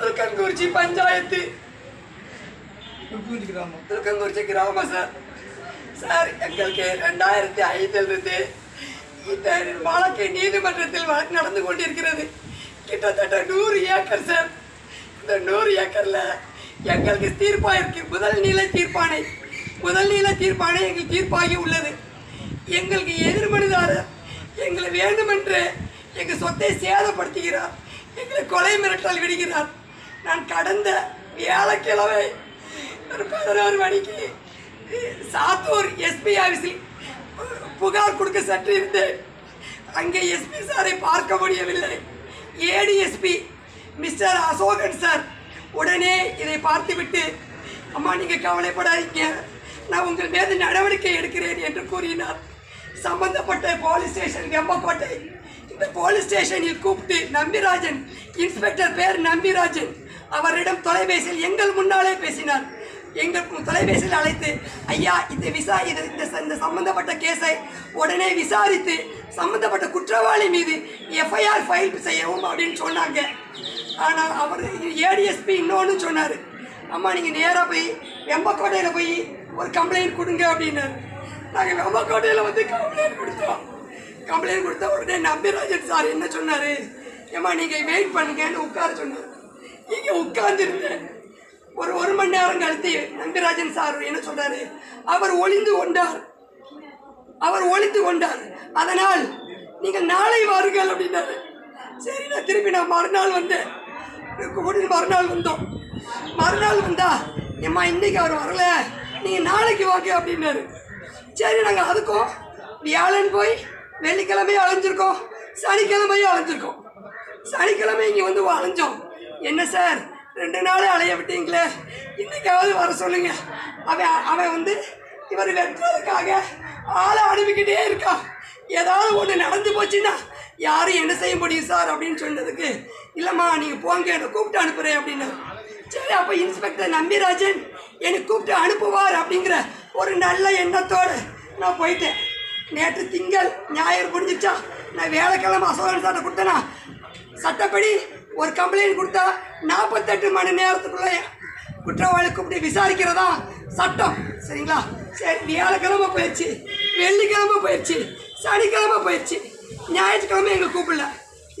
துல்கன்குறிச்சி பஞ்சாயத்து. திருப்பூஞ்சி கிராமம். துல்கன்குறிச்சி கிராமம் sir. Sir எங்களுக்கு ரெண்டாயிரத்தி ஐந்தில் இருந்து இந்த வழக்கு நீதிமன்றத்தில் வழக்கு நடந்து கொண்டிருக்கிறது. கிட்டத்தட்ட நூறு ஏக்கர் சார். இந்த நூறு ஏக்கரில் எங்களுக்கு தீர்ப்பாயிருக்கு. முதல் நிலை தீர்ப்பாணை. முதல் நிலை தீர்ப்பாணை எங்களுக்கு தீர்ப்பாகி உள்ளது. எங்களுக்கு எதிர்மனிதாரர் எங்களை வேண்டுமென்று எங்கள் சொத்தை சேதப்படுத்துகிறார். எங்களை கொலை மிரட்டல் விடுகிறார். நான் கடந்த வியாழக்கிழமை ஒரு பதினோரு மணிக்கு சாத்தூர் எஸ்பி ஆஃபீஸில் புகார் கொடுக்க சற்று இருந்தேன் அங்கே எஸ்பி சாரை பார்க்க முடியவில்லை. ஏடிஎஸ்பி மிஸ்டர் அசோகன் சார் உடனே இதை பார்த்துவிட்டு அம்மா நீங்கள் கவலைப்படாதீங்க. நான் உங்கள் மீது நடவடிக்கை எடுக்கிறேன் என்று கூறினார். சம்பந்தப்பட்ட போலீஸ் ஸ்டேஷன் வெம்பக்கோட்டை போலீஸ் ஸ்டேஷனில் கூப்பிட்டு நம்பிராஜன் இன்ஸ்பெக்டர் பேர் நம்பிராஜன். அவரிடம் தொலைபேசியில் எங்கள் முன்னாலே பேசினார். எங்கள் தொலைபேசியில் அழைத்து ஐயா இந்த விசா இது இந்த இந்த சம்பந்தப்பட்ட கேஸை உடனே விசாரித்து சம்பந்தப்பட்ட குற்றவாளி மீது எஃப்ஐஆர் ஃபைல் செய்யவும் அப்படின்னு சொன்னாங்க. ஆனால் அவர் ஏடிஎஸ்பி இன்னொன்று சொன்னார். அம்மா நீங்கள் நேராக போய் வெம்பக்கோட்டையில் போய் ஒரு கம்ப்ளைண்ட் கொடுங்க அப்படின்னாரு. நாங்கள் வெம்பக்கோட்டையில் வந்து கம்ப்ளைண்ட் கொடுத்தோம். கம்ப்ளைண்ட் கொடுத்த உடனே நம்பிராஜன் சார் என்ன சொன்னார்? ஏம்மா நீங்கள் வெயிட் பண்ணுங்கன்னு உட்கார சொன்னார். இங்கே உட்கார்ந்துருந்தேன். ஒரு ஒரு மணி நேரம் கழித்து நம்பிராஜன் சார் என்ன சொல்றாரு அவர் ஒளிந்து கொண்டார். அவர் ஒழித்து கொண்டார். அதனால் நீங்கள் நாளை வாருங்கள் அப்படின்னாரு. சரி நான் திருப்பி நான் மறுநாள் வந்தேன். உடனே மறுநாள் வந்தோம். மறுநாள் வந்தா ஏம்மா இன்னைக்கு அவர் வரல. நீங்கள் நாளைக்கு வாங்க அப்படின்னாரு. சரி நாங்கள் அதுக்கும் வியாழன் போய் வெள்ளிக்கிழமையும் அலைஞ்சிருக்கோம் சனிக்கிழமையும் அலைஞ்சிருக்கோம். சனிக்கிழமை இங்கே வந்து அலைஞ்சோம். என்ன சார்? ரெண்டு நாளே அலைய விட்டீங்களே. இன்றைக்காவது வர சொல்லுங்க. அவன் அவன் வந்து இவர் வெட்டுறதுக்காக ஆளை அனுப்பிக்கிட்டே இருக்கான். ஏதாவது ஒன்று நடந்து போச்சுன்னா யாரும் என்ன செய்ய முடியும் சார் அப்படின்னு சொன்னதுக்கு இல்லைம்மா நீங்கள் போங்க என்னை கூப்பிட்டு அனுப்புகிறேன் அப்படின்னு. சரி அப்போ இன்ஸ்பெக்டர் நம்பிராஜன் என்னை கூப்பிட்டு அனுப்புவார் அப்படிங்கிற ஒரு நல்ல எண்ணத்தோடு நான் போயிட்டேன். நேற்று திங்கள் ஞாயிறு முடிஞ்சிச்சா. நான் வேலைக்கிழமை அசோகன் சார்ட்ட கொடுத்தேனா. சட்டப்படி ஒரு கம்ப்ளைண்ட் கொடுத்தா நாற்பத்தெட்டு மணி நேரத்துக்குள்ளே குற்றவாளி கூப்பிட்டு விசாரிக்கிறதா சட்டம். சரிங்களா? சரி வியாழக்கிழமை போயிடுச்சு வெள்ளிக்கிழமை போயிடுச்சு சனிக்கிழமை போயிடுச்சு. ஞாயிற்றுக்கிழமை எங்களை கூப்பிடல.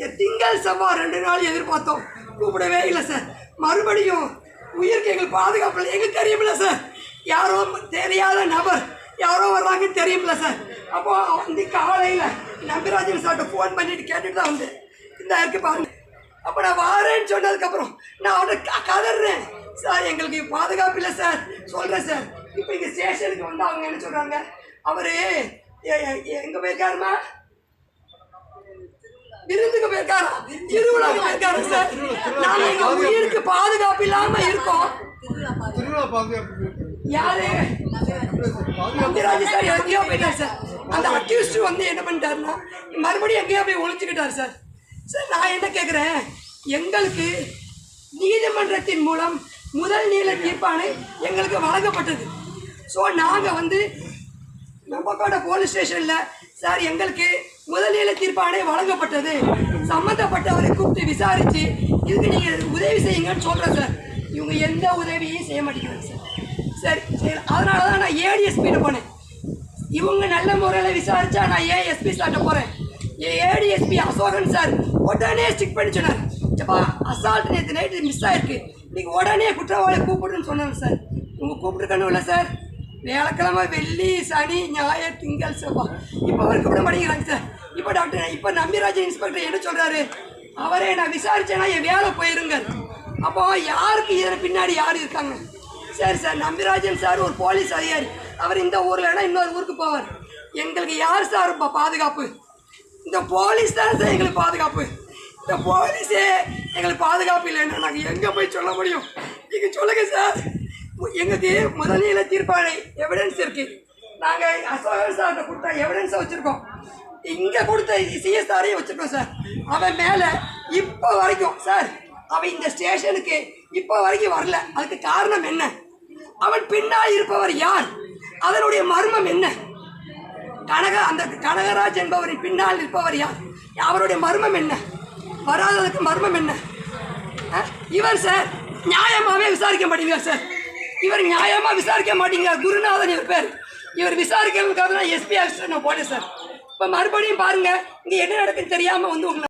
ஏ, திங்கள் செவ்வாய் ரெண்டு நாள் எதிர்பார்த்தோம். கூப்பிடவே இல்லை சார். மறுபடியும் உயிருக்கு எங்களுக்கு பாதுகாப்பு இல்லை. எங்களுக்கு தெரியுமில்ல சார். யாரோ தெரியாத நபர் யாரோ வர்றாங்கன்னு தெரியுமில்ல சார். அப்போ வந்து காலையில் நம்பிராஜன் சார்ட்ட ஃபோன் பண்ணிட்டு கேட்டுட்டு தான் வந்தேன். இந்த இருக்கு பாருங்க. அப்போ நான் வாரேன்னு சொன்னதுக்கப்புறம் நான் அவனை கதறேன். சார் எங்களுக்கு பாதுகாப்பு இல்லை சார். சொல்கிறேன் சார். இப்போ இங்கே ஸ்டேஷனுக்கு வந்து அவங்க என்ன சொல்கிறாங்க அவர் எங்கே போயிருக்காருமா? விருந்துக்கு போயிருக்காரா? திருவிழாக்கு போயிருக்காரு சார்? நாங்கள் எங்கள் உயிருக்கு பாதுகாப்பு இல்லாமல் இருக்கோம். திருவிழா பாதுகாப்பு யாரு நம்பிராஜ் சார் எங்கேயோ போயிட்டார் சார் அந்த அக்யூஸ்ட் வந்து என்ன பண்ணிட்டாருன்னா மறுபடியும் எங்கேயோ போய் ஒழிச்சுக்கிட்டார் சார் சார் நான் என்ன கேட்குறேன் எங்களுக்கு நீதிமன்றத்தின் மூலம் முதல் நீள தீர்ப்பாணை எங்களுக்கு வழங்கப்பட்டது ஸோ நாங்கள் வந்து நம்பக்கோட்டை போலீஸ் ஸ்டேஷனில் சார் எங்களுக்கு முதல் முதல்நிலை தீர்ப்பாணை வழங்கப்பட்டது சம்மந்தப்பட்டவரை கூப்பிட்டு விசாரித்து இதுக்கு நீங்கள் உதவி செய்யுங்கன்னு சொல்கிறேன் சார் இவங்க எந்த உதவியும் செய்ய மாட்டேங்கிறாங்க சார் சரி சரி. அதனால தான் நான் ஏடிஎஸ்பியில் போனேன். இவங்க நல்ல முறையில் விசாரித்தா நான் ஏன் எஸ்பி சார்ட்ட போகிறேன் ஏடிஎஸ்பி அசோகன் சார் உடனே ஸ்டிக் பண்ணி சொன்னார். சப்பா அசால்ட் நேற்று நைட்டு மிஸ் ஆகிருக்கு நீங்கள் உடனே குற்றவாளி கூப்பிடுன்னு சொன்னாங்க சார் உங்கள் கூப்பிட்டுருக்கணும் இல்லை சார் வியாழக்கிழமை வெள்ளி சனி ஞாயிறு திங்கள் செவ்வாய். இப்போ அவர் கூப்பிட மாட்டேங்கிறாங்க சார் இப்போ டாக்டர் இப்போ நம்பிராஜன் இன்ஸ்பெக்டர் என்ன சொல்கிறாரு அவரே நான் விசாரிச்சேன்னா என் வேலை போயிருங்க. அப்போ யாருக்கு இதில் பின்னாடி யார் இருக்காங்க? சரி சார் நம்பிராஜன் சார் ஒரு போலீஸ் அதிகாரி. அவர் இந்த ஊரில் இன்னொரு ஊருக்கு போவார். எங்களுக்கு யார் சார் இப்போ பாதுகாப்பு? இந்த போலீஸ் தான் சார் எங்களுக்கு பாதுகாப்பு. இந்த போலீஸே எங்களுக்கு பாதுகாப்பு இல்லைன்னா நாங்கள் எங்கே போய் சொல்ல முடியும்? நீங்கள் சொல்லுங்க சார். எங்களுக்கு முதலில் தீர்ப்பாணை எவிடன்ஸ் இருக்கு. நாங்கள் அசோகர் சார்கிட்ட கொடுத்தா எவிடன்ஸை வச்சுருக்கோம். இங்கே கொடுத்த சிஎஸ்ஆரையும் வச்சுருக்கோம் சார். அவன் மேலே இப்போ வரைக்கும் சார் அவன் இந்த ஸ்டேஷனுக்கு இப்போ வரைக்கும் வரல. அதுக்கு காரணம் என்ன? அவன் பின்னால் இருப்பவர் யார்? அதனுடைய மர்மம் என்ன? கனக அந்த கனகராஜ் என்பவரின் பின்னால் இருப்பவர் யார்? அவருடைய மர்மம் என்ன? வராததுக்கு மர்மம் என்ன? இவர் சார் நியாயமாகவே விசாரிக்க மாட்டீங்க சார் இவர் நியாயமாக விசாரிக்க மாட்டீங்க. குருநாதன் இவர் பேர். இவர் விசாரிக்கிறதுக்காக தான் எஸ்பி ஆஃபீஸர் நான் போனேன் சார் இப்போ மறுபடியும் பாருங்கள் இங்கே என்ன நடக்குன்னு தெரியாமல் வந்து உங்களை